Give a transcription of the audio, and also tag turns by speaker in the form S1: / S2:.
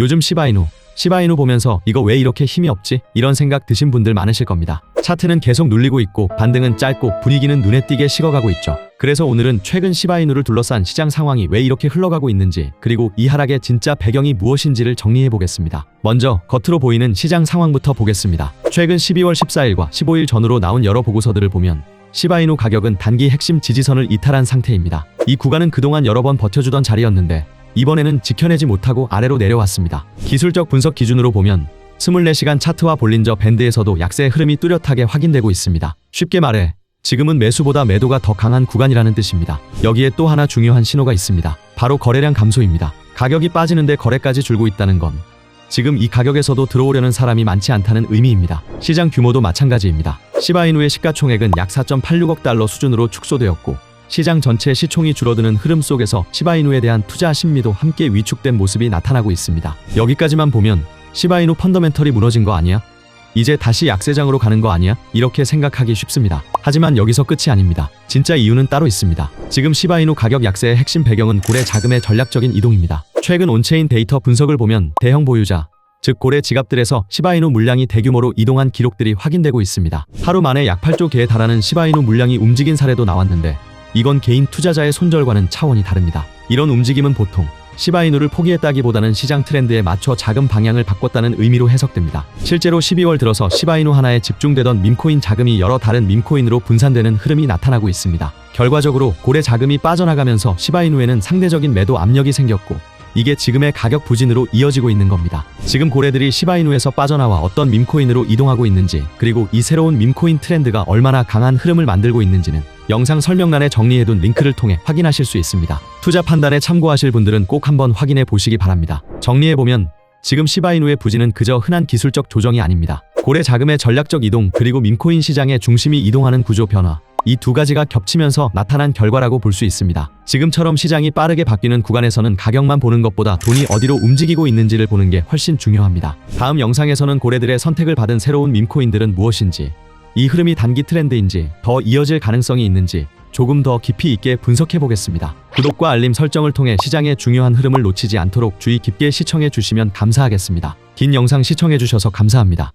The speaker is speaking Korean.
S1: 요즘 시바이누, 시바이누 보면서 이거 왜 이렇게 힘이 없지? 이런 생각 드신 분들 많으실 겁니다. 차트는 계속 눌리고 있고 반등은 짧고 분위기는 눈에 띄게 식어가고 있죠. 그래서 오늘은 최근 시바이누를 둘러싼 시장 상황이 왜 이렇게 흘러가고 있는지 그리고 이 하락의 진짜 배경이 무엇인지를 정리해 보겠습니다. 먼저 겉으로 보이는 시장 상황부터 보겠습니다. 최근 12월 14일과 15일 전후로 나온 여러 보고서들을 보면 시바이누 가격은 단기 핵심 지지선을 이탈한 상태입니다. 이 구간은 그동안 여러 번 버텨주던 자리였는데 이번에는 지켜내지 못하고 아래로 내려왔습니다. 기술적 분석 기준으로 보면 24시간 차트와 볼린저 밴드에서도 약세의 흐름이 뚜렷하게 확인되고 있습니다. 쉽게 말해 지금은 매수보다 매도가 더 강한 구간이라는 뜻입니다. 여기에 또 하나 중요한 신호가 있습니다. 바로 거래량 감소입니다. 가격이 빠지는데 거래까지 줄고 있다는 건 지금 이 가격에서도 들어오려는 사람이 많지 않다는 의미입니다. 시장 규모도 마찬가지입니다. 시바이누의 시가총액은 약 4.86억 달러 수준으로 축소되었고 시장 전체 시총이 줄어드는 흐름 속에서 시바이누에 대한 투자 심리도 함께 위축된 모습이 나타나고 있습니다. 여기까지만 보면 시바이누 펀더멘털이 무너진 거 아니야? 이제 다시 약세장으로 가는 거 아니야? 이렇게 생각하기 쉽습니다. 하지만 여기서 끝이 아닙니다. 진짜 이유는 따로 있습니다. 지금 시바이누 가격 약세의 핵심 배경은 고래 자금의 전략적인 이동입니다. 최근 온체인 데이터 분석을 보면 대형 보유자, 즉 고래 지갑들에서 시바이누 물량이 대규모로 이동한 기록들이 확인되고 있습니다. 하루 만에 약 8조 개에 달하는 시바이누 물량이 움직인 사례도 나왔는데 이건 개인 투자자의 손절과는 차원이 다릅니다. 이런 움직임은 보통 시바이누를 포기했다기보다는 시장 트렌드에 맞춰 자금 방향을 바꿨다는 의미로 해석됩니다. 실제로 12월 들어서 시바이누 하나에 집중되던 밈코인 자금이 여러 다른 밈코인으로 분산되는 흐름이 나타나고 있습니다. 결과적으로 고래 자금이 빠져나가면서 시바이누에는 상대적인 매도 압력이 생겼고 이게 지금의 가격 부진으로 이어지고 있는 겁니다. 지금 고래들이 시바이누에서 빠져나와 어떤 밈코인으로 이동하고 있는지 그리고 이 새로운 밈코인 트렌드가 얼마나 강한 흐름을 만들고 있는지는 영상 설명란에 정리해둔 링크를 통해 확인하실 수 있습니다. 투자 판단에 참고하실 분들은 꼭 한번 확인해 보시기 바랍니다. 정리해보면 지금 시바이누의 부진은 그저 흔한 기술적 조정이 아닙니다. 고래 자금의 전략적 이동 그리고 밈코인 시장의 중심이 이동하는 구조 변화 이 두 가지가 겹치면서 나타난 결과라고 볼 수 있습니다. 지금처럼 시장이 빠르게 바뀌는 구간에서는 가격만 보는 것보다 돈이 어디로 움직이고 있는지를 보는 게 훨씬 중요합니다. 다음 영상에서는 고래들의 선택을 받은 새로운 밈코인들은 무엇인지, 이 흐름이 단기 트렌드인지, 더 이어질 가능성이 있는지 조금 더 깊이 있게 분석해 보겠습니다. 구독과 알림 설정을 통해 시장의 중요한 흐름을 놓치지 않도록 주의 깊게 시청해 주시면 감사하겠습니다. 긴 영상 시청해 주셔서 감사합니다.